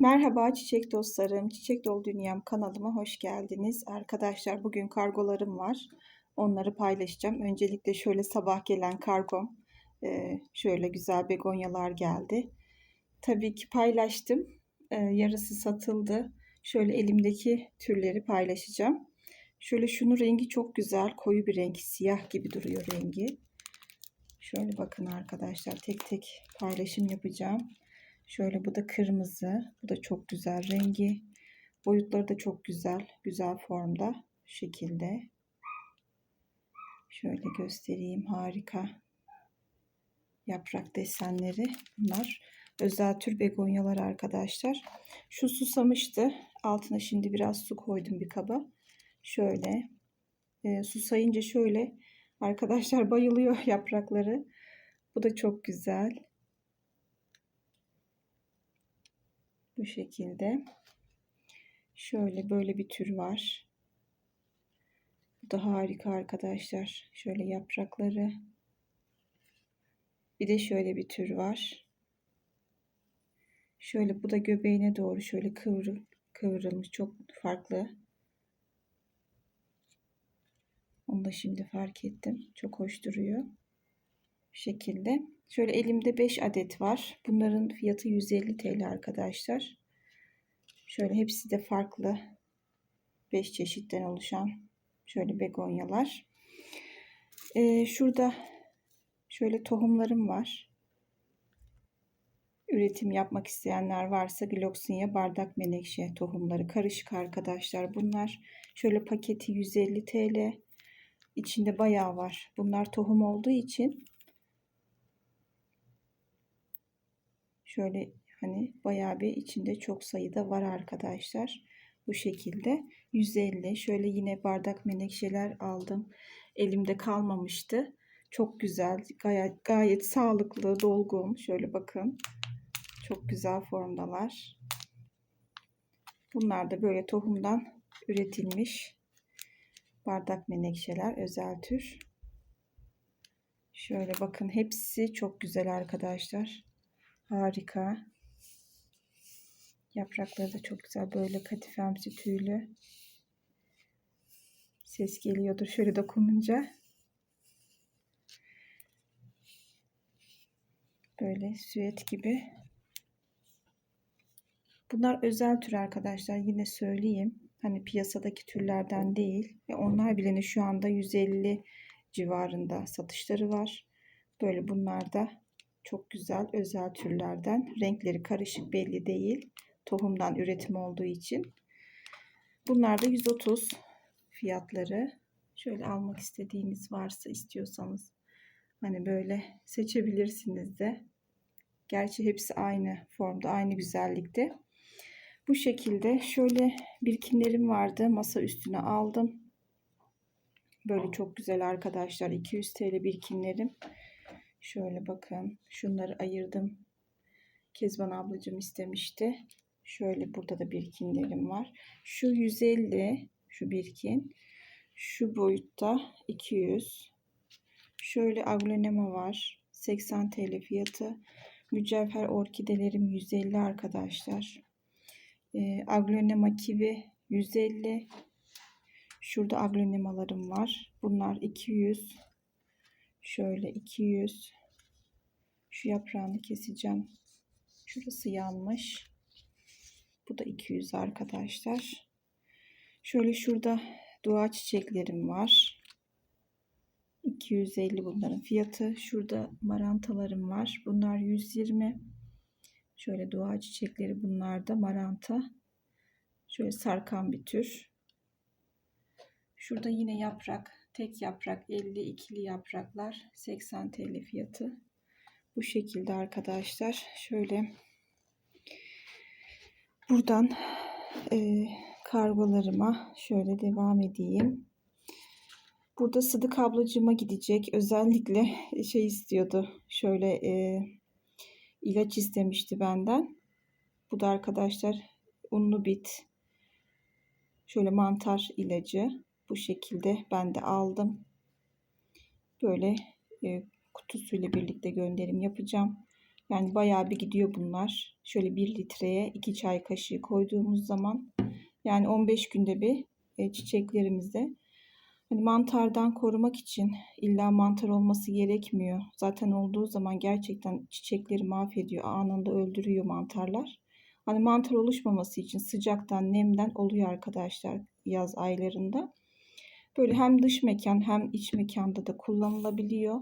Merhaba çiçek dostlarım, Çiçek Dolu Dünyam kanalıma hoş geldiniz. Arkadaşlar bugün kargolarım var. Onları paylaşacağım. Öncelikle şöyle sabah gelen kargom. Ee, şöyle güzel begonyalar geldi. Tabii ki paylaştım. Ee, yarısı satıldı. Şöyle elimdeki türleri paylaşacağım. Şöyle şunun rengi çok güzel. Koyu bir renk. Siyah gibi duruyor rengi. Şöyle bakın arkadaşlar tek tek paylaşım yapacağım. Şöyle bu da kırmızı. Bu da çok güzel rengi. Boyutları da çok güzel. Güzel formda. Şu şekilde. Şöyle göstereyim. Harika. Yaprak desenleri. Bunlar özel tür begonyalar arkadaşlar. Şu susamıştı. Altına şimdi biraz su koydum bir kaba. Şöyle. E, susayınca şöyle arkadaşlar bayılıyor yaprakları. Bu da çok güzel. Bu şekilde. Şöyle böyle bir tür var. Bu da harika arkadaşlar. Şöyle yaprakları. Bir de şöyle bir tür var. Şöyle bu da göbeğine doğru şöyle kıvrıl, kıvrılmış. Çok farklı. Onu da şimdi fark ettim. Çok hoş duruyor. Bu şekilde. Şöyle elimde 5 adet var. Bunların fiyatı 150 TL arkadaşlar. Şöyle hepsi de farklı. 5 çeşitten oluşan şöyle begonyalar. Ee, şurada şöyle tohumlarım var. Üretim yapmak isteyenler varsa Gloxinia bardak menekşe tohumları karışık arkadaşlar. Bunlar şöyle paketi 150 TL. İçinde bayağı var. Bunlar tohum olduğu için Şöyle hani bayağı bir içinde çok sayıda var arkadaşlar. Bu şekilde 150 şöyle yine bardak menekşeler aldım. Elimde kalmamıştı. Çok güzel gayet, gayet sağlıklı dolgun. Şöyle bakın. Çok güzel formdalar. Bunlar da böyle tohumdan üretilmiş bardak menekşeler özel tür. Şöyle bakın hepsi çok güzel arkadaşlar. Harika. Yaprakları da çok güzel. Böyle katifemsi tüylü. Ses geliyordur şöyle dokununca. Böyle süet gibi. Bunlar özel tür arkadaşlar. Yine söyleyeyim. Hani piyasadaki türlerden değil. Ve onlar bile şu anda 150 civarında satışları var. Böyle bunlar da çok güzel özel türlerden. Renkleri karışık belli değil. Tohumdan üretim olduğu için. Bunlar da 130 fiyatları. Şöyle almak istediğiniz varsa istiyorsanız hani böyle seçebilirsiniz de. Gerçi hepsi aynı formda, aynı güzellikte. Bu şekilde şöyle birkinlerim vardı. Masa üstüne aldım. Böyle çok güzel arkadaşlar. 200 TL birkinlerim. Şöyle bakın. Şunları ayırdım. Kezban ablacığım istemişti. Şöyle burada da birkinlerim var. Şu 150 şu birkin. Şu boyutta 200. Şöyle aglonema var. 80 TL fiyatı. Mücevher orkidelerim 150 arkadaşlar. E, aglonema kivi 150. Şurada aglonemalarım var. Bunlar 200. Şöyle 200. Şu yaprağını keseceğim. Şurası yanmış. Bu da 200 arkadaşlar. Şöyle şurada dua çiçeklerim var. 250 bunların fiyatı. Şurada marantalarım var. Bunlar 120. Şöyle dua çiçekleri bunlar da maranta. Şöyle sarkan bir tür. Şurada yine yaprak Tek yaprak 50, ikili yapraklar 80 TL fiyatı. Bu şekilde arkadaşlar. Şöyle buradan e, kargolarıma şöyle devam edeyim. Burada Sıdık ablacığıma gidecek. Özellikle şey istiyordu. Şöyle e, ilaç istemişti benden. Bu da arkadaşlar unlu bit. Şöyle mantar ilacı. Bu şekilde ben de aldım. Böyle e, kutusuyla birlikte gönderim yapacağım. Yani bayağı bir gidiyor bunlar. Şöyle 1 litreye 2 çay kaşığı koyduğumuz zaman yani 15 günde bir e, çiçeklerimizde hani mantardan korumak için illa mantar olması gerekmiyor. Zaten olduğu zaman gerçekten çiçekleri mahvediyor. Anında öldürüyor mantarlar. Hani mantar oluşmaması için sıcaktan, nemden oluyor arkadaşlar yaz aylarında. Böyle hem dış mekan hem iç mekanda da kullanılabiliyor.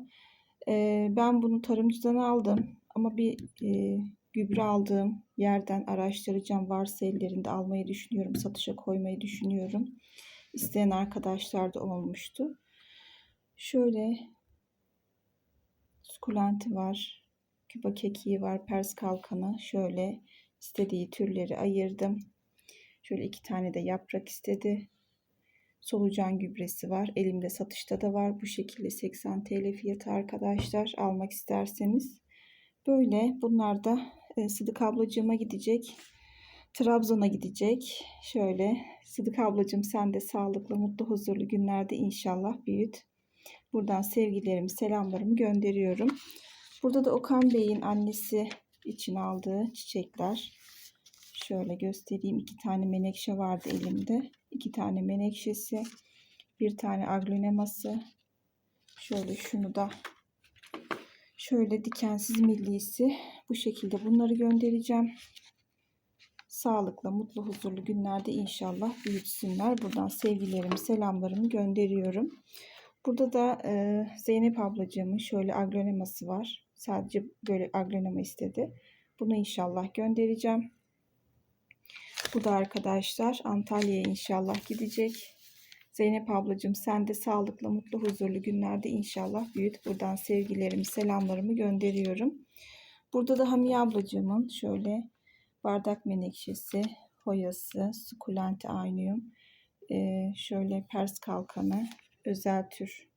Ee, ben bunu tarımcıdan aldım ama bir e, gübre aldığım yerden araştıracağım. Varsa ellerinde almayı düşünüyorum. Satışa koymayı düşünüyorum. İsteyen arkadaşlar da olmuştu. Şöyle sukulenti var. Küba kekiği var. Pers kalkanı. Şöyle istediği türleri ayırdım. Şöyle iki tane de yaprak istedi. Solucan gübresi var. Elimde satışta da var. Bu şekilde 80 TL fiyatı arkadaşlar. Almak isterseniz. Böyle bunlar da e, Sıdık ablacığıma gidecek. Trabzon'a gidecek. Şöyle Sıdık ablacığım sen de sağlıklı, mutlu, huzurlu günlerde inşallah büyüt. Buradan sevgilerimi, selamlarımı gönderiyorum. Burada da Okan Bey'in annesi için aldığı çiçekler. Şöyle göstereyim. iki tane menekşe vardı elimde. iki tane menekşesi. Bir tane agloneması. Şöyle şunu da şöyle dikensiz millisi. Bu şekilde bunları göndereceğim. Sağlıklı, mutlu, huzurlu günlerde inşallah büyütsünler. Buradan sevgilerimi, selamlarımı gönderiyorum. Burada da e, Zeynep ablacığımın şöyle agloneması var. Sadece böyle aglonema istedi. Bunu inşallah göndereceğim. Bu da arkadaşlar Antalya'ya inşallah gidecek. Zeynep ablacığım sen de sağlıklı, mutlu, huzurlu günlerde inşallah büyüt. Buradan sevgilerimi, selamlarımı gönderiyorum. Burada da Hamiye ablacığımın şöyle bardak menekşesi, hoyası, sukulenti aynıyum. Ee, şöyle pers kalkanı, özel tür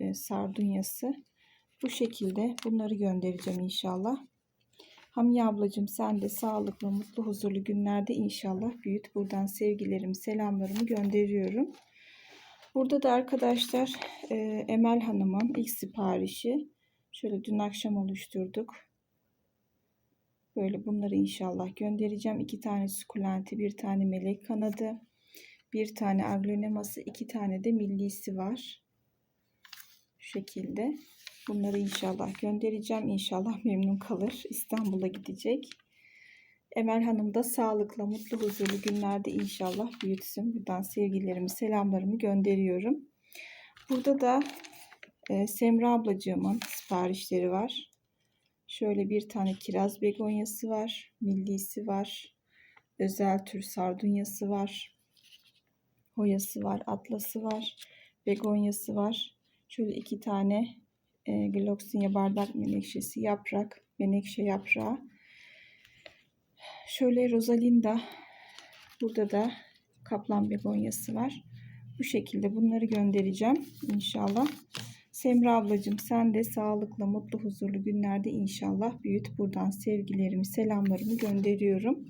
e, sardunyası. Bu şekilde bunları göndereceğim inşallah. Hamiye ablacığım sen de sağlıklı, mutlu, huzurlu günlerde inşallah büyüt. Buradan sevgilerimi, selamlarımı gönderiyorum. Burada da arkadaşlar e, Emel Hanım'ın ilk siparişi. Şöyle dün akşam oluşturduk. Böyle bunları inşallah göndereceğim. İki tane sukulenti, bir tane melek kanadı, bir tane agloneması, iki tane de millisi var. Şu şekilde. Bunları inşallah göndereceğim. İnşallah memnun kalır. İstanbul'a gidecek. Emel Hanım da sağlıkla, mutlu, huzurlu günlerde inşallah büyütsün. Buradan sevgilerimi, selamlarımı gönderiyorum. Burada da e, Semra ablacığımın siparişleri var. Şöyle bir tane kiraz begonyası var. Millisi var. Özel tür sardunyası var. Hoyası var. Atlası var. Begonyası var. Şöyle iki tane e, gloxinia bardak menekşesi yaprak. Menekşe yaprağı. Şöyle Rosalinda. Burada da kaplan begonyası var. Bu şekilde bunları göndereceğim inşallah. Semra ablacığım sen de sağlıklı, mutlu, huzurlu günlerde inşallah büyüt. Buradan sevgilerimi, selamlarımı gönderiyorum.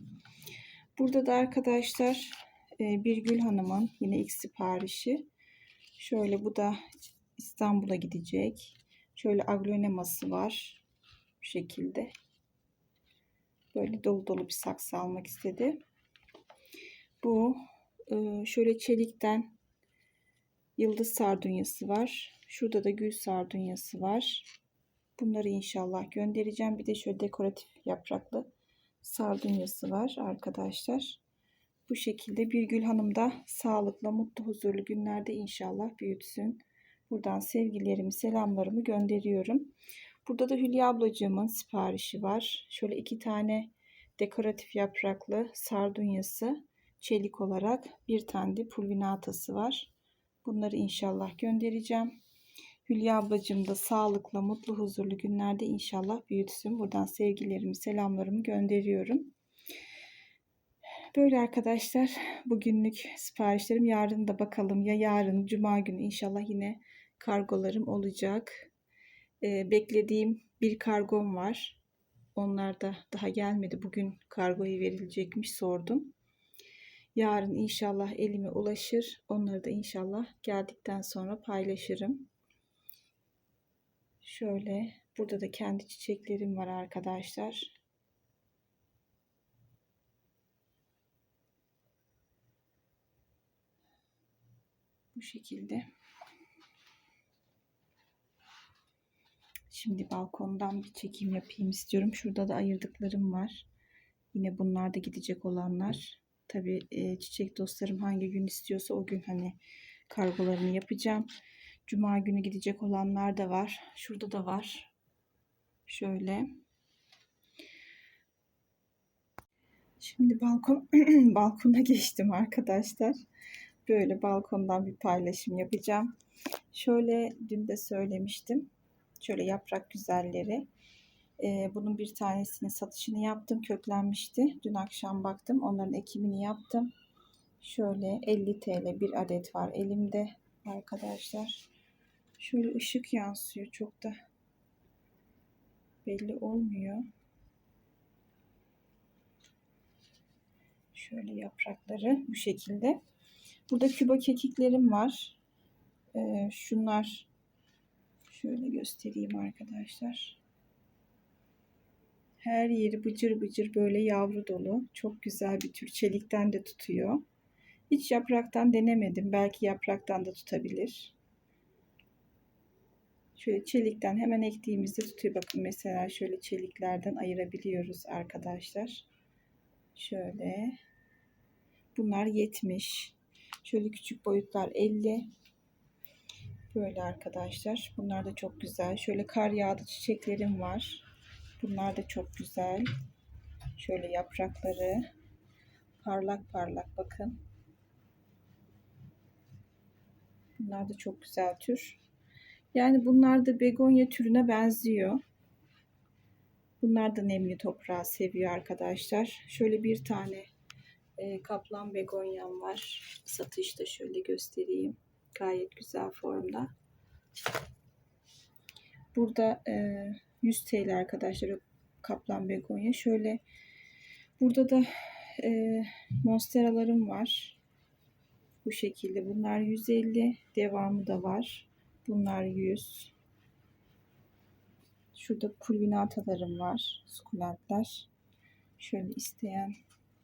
Burada da arkadaşlar e, Birgül Hanım'ın yine ilk siparişi. Şöyle bu da İstanbul'a gidecek. Şöyle agloneması var. Bu şekilde. Böyle dolu dolu bir saksı almak istedi. Bu e, şöyle çelikten yıldız sardunyası var. Şurada da gül sardunyası var. Bunları inşallah göndereceğim. Bir de şöyle dekoratif yapraklı sardunyası var arkadaşlar. Bu şekilde bir gül Hanım da sağlıklı, mutlu, huzurlu günlerde inşallah büyütsün. Buradan sevgilerimi, selamlarımı gönderiyorum. Burada da Hülya ablacığımın siparişi var. Şöyle iki tane dekoratif yapraklı sardunyası çelik olarak bir tane de pulvinatası var. Bunları inşallah göndereceğim. Hülya ablacığım da sağlıklı, mutlu, huzurlu günlerde inşallah büyütsün. Buradan sevgilerimi, selamlarımı gönderiyorum. Böyle arkadaşlar bugünlük siparişlerim. Yarın da bakalım ya yarın cuma günü inşallah yine kargolarım olacak. Ee, beklediğim bir kargom var. Onlar da daha gelmedi. Bugün kargoyu verilecekmiş sordum. Yarın inşallah elime ulaşır. Onları da inşallah geldikten sonra paylaşırım. Şöyle burada da kendi çiçeklerim var arkadaşlar. Bu şekilde. Şimdi balkondan bir çekim yapayım istiyorum. Şurada da ayırdıklarım var. Yine bunlar da gidecek olanlar. Tabii e, çiçek dostlarım hangi gün istiyorsa o gün hani kargolarını yapacağım. Cuma günü gidecek olanlar da var. Şurada da var. Şöyle. Şimdi balkon balkona geçtim arkadaşlar. Böyle balkondan bir paylaşım yapacağım. Şöyle dün de söylemiştim. Şöyle yaprak güzelleri. Ee, bunun bir tanesini satışını yaptım. Köklenmişti. Dün akşam baktım. Onların ekimini yaptım. Şöyle 50 TL bir adet var elimde arkadaşlar. Şöyle ışık yansıyor. Çok da belli olmuyor. Şöyle yaprakları bu şekilde. Burada küba kekiklerim var. Ee, şunlar şöyle göstereyim arkadaşlar. Her yeri bıcır bıcır böyle yavru dolu. Çok güzel bir tür. Çelikten de tutuyor. Hiç yapraktan denemedim. Belki yapraktan da tutabilir. Şöyle çelikten hemen ektiğimizde tutuyor. Bakın mesela şöyle çeliklerden ayırabiliyoruz arkadaşlar. Şöyle. Bunlar 70. Şöyle küçük boyutlar 50. Böyle arkadaşlar. Bunlar da çok güzel. Şöyle kar yağdı çiçeklerim var. Bunlar da çok güzel. Şöyle yaprakları parlak parlak bakın. Bunlar da çok güzel tür. Yani bunlar da begonya türüne benziyor. Bunlar da nemli toprağı seviyor arkadaşlar. Şöyle bir tane e, kaplan begonyam var. Satışta şöyle göstereyim. Gayet güzel formda. Burada e, 100 TL arkadaşlar kaplan begonya. Şöyle burada da e, monsteralarım var. Bu şekilde. Bunlar 150. Devamı da var. Bunlar 100. Şurada pulvinatalarım var. Sukulentler. Şöyle isteyen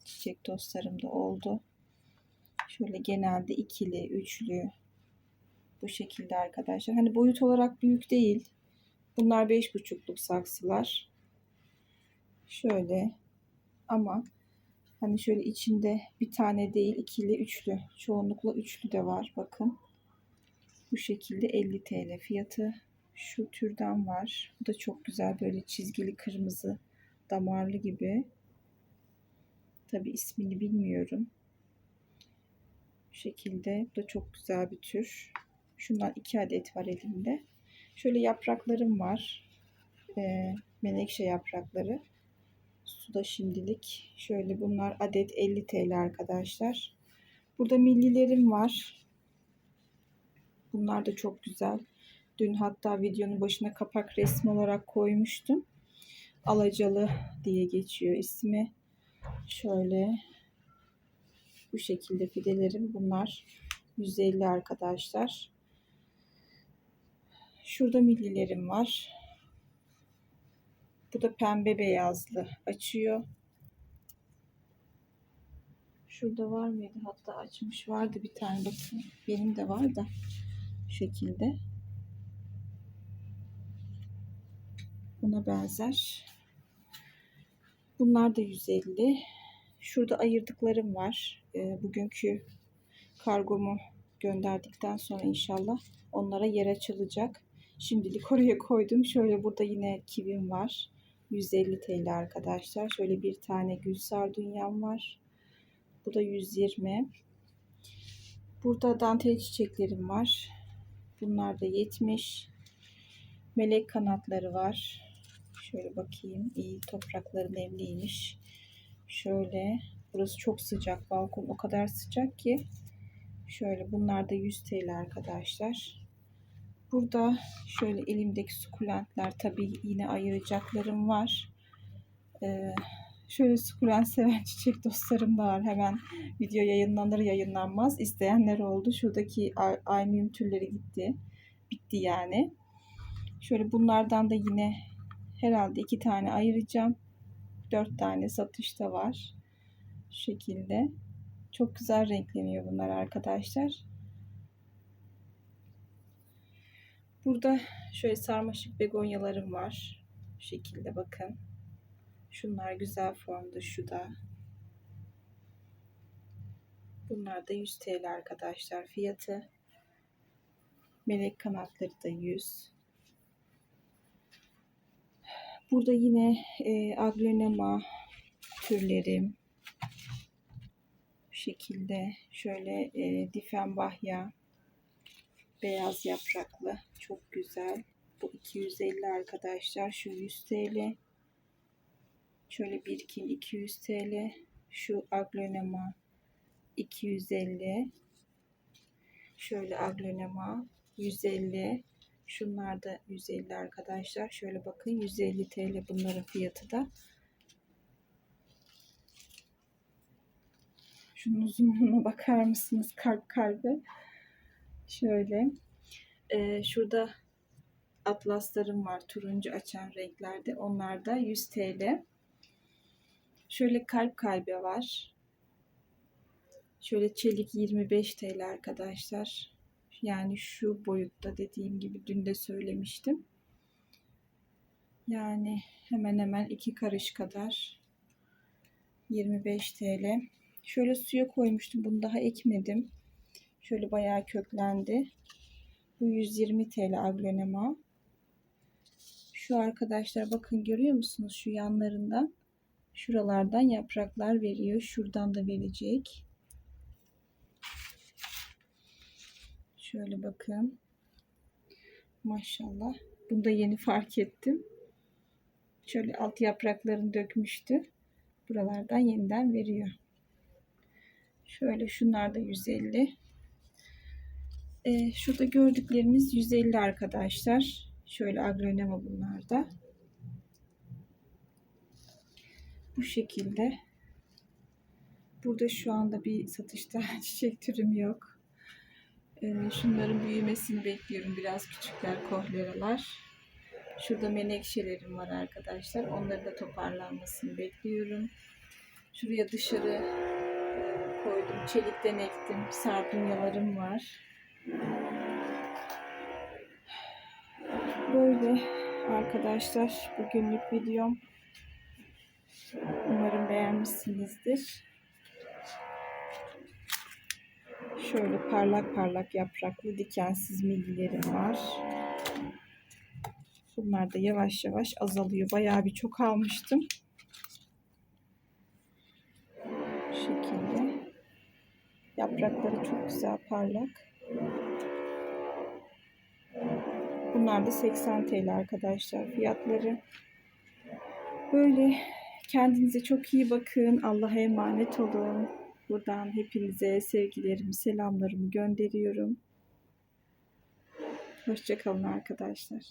çiçek dostlarım da oldu. Şöyle genelde ikili, üçlü bu şekilde arkadaşlar. Hani boyut olarak büyük değil. Bunlar 5,5'luk saksılar. Şöyle ama hani şöyle içinde bir tane değil ikili, üçlü. Çoğunlukla üçlü de var. Bakın. Bu şekilde 50 TL fiyatı. Şu türden var. Bu da çok güzel böyle çizgili kırmızı damarlı gibi. Tabi ismini bilmiyorum. Bu şekilde. Bu da çok güzel bir tür. Şundan iki adet var elimde. Şöyle yapraklarım var. Ee, menekşe yaprakları. Suda şimdilik. Şöyle bunlar adet 50 TL arkadaşlar. Burada millilerim var. Bunlar da çok güzel. Dün hatta videonun başına kapak resmi olarak koymuştum. Alacalı diye geçiyor ismi. Şöyle bu şekilde fidelerim. Bunlar 150 arkadaşlar. Şurada millilerim var. Bu da pembe beyazlı açıyor. Şurada var mıydı? Hatta açmış vardı bir tane bakın. Benim de var da şu şekilde. Buna benzer. Bunlar da 150. Şurada ayırdıklarım var. E, bugünkü kargomu gönderdikten sonra inşallah onlara yer açılacak. Şimdilik oraya koydum. Şöyle burada yine kivim var. 150 TL arkadaşlar. Şöyle bir tane gül sardunyam var. Bu da 120. Burada dantel çiçeklerim var. Bunlar da 70. Melek kanatları var. Şöyle bakayım. İyi toprakları nemliymiş. Şöyle. Burası çok sıcak. Balkon o kadar sıcak ki. Şöyle bunlar da 100 TL arkadaşlar. Burada şöyle elimdeki sukulentler tabii yine ayıracaklarım var. Ee, şöyle sukulent seven çiçek dostlarım da var. Hemen video yayınlanır yayınlanmaz isteyenler oldu. Şuradaki aynı türleri gitti. Bitti yani. Şöyle bunlardan da yine herhalde iki tane ayıracağım. Dört tane satışta var. Şu şekilde. Çok güzel renkleniyor bunlar arkadaşlar. Burada şöyle sarmaşık begonyalarım var. Şu şekilde bakın. Şunlar güzel formda. Şu da. Bunlar da 100 TL arkadaşlar fiyatı. Melek kanatları da 100. Burada yine e, aglonema türlerim. Bu şekilde şöyle e, difenbahya beyaz yapraklı çok güzel. Bu 250 arkadaşlar. Şu 100 TL. Şöyle birkin 200 TL. Şu aglonema 250. Şöyle aglonema 150. Şunlar da 150 arkadaşlar. Şöyle bakın 150 TL bunların fiyatı da. Şunun uzunluğuna bakar mısınız? Kalp kalbi. Şöyle. Ee, şurada atlaslarım var. Turuncu açan renklerde. Onlar da 100 TL. Şöyle kalp kalbi var. Şöyle çelik 25 TL arkadaşlar. Yani şu boyutta dediğim gibi dün de söylemiştim. Yani hemen hemen iki karış kadar 25 TL. Şöyle suya koymuştum. Bunu daha ekmedim. Şöyle bayağı köklendi. Bu 120 TL aglonema. Şu arkadaşlar bakın görüyor musunuz şu yanlarından? Şuralardan yapraklar veriyor. Şuradan da verecek. Şöyle bakın. Maşallah. Bunu da yeni fark ettim. Şöyle alt yapraklarını dökmüştü. Buralardan yeniden veriyor. Şöyle şunlar da 150. Ee, şurada gördükleriniz 150 arkadaşlar. Şöyle agronema bunlar da. Bu şekilde. Burada şu anda bir satışta çiçek türüm yok. Ee, şunların büyümesini bekliyorum. Biraz küçükler kohleralar. Şurada menekşelerim var arkadaşlar. Onları da toparlanmasını bekliyorum. Şuraya dışarı e, koydum. Çelikten ektim. Sardunyalarım var. Böyle arkadaşlar bugünlük videom. Umarım beğenmişsinizdir. Şöyle parlak parlak yapraklı dikensiz millilerim var. Bunlar da yavaş yavaş azalıyor. Bayağı bir çok almıştım. Bu şekilde. Yaprakları çok güzel parlak. Bunlar da 80 TL arkadaşlar fiyatları. Böyle kendinize çok iyi bakın. Allah'a emanet olun. Buradan hepinize sevgilerimi, selamlarımı gönderiyorum. Hoşçakalın arkadaşlar.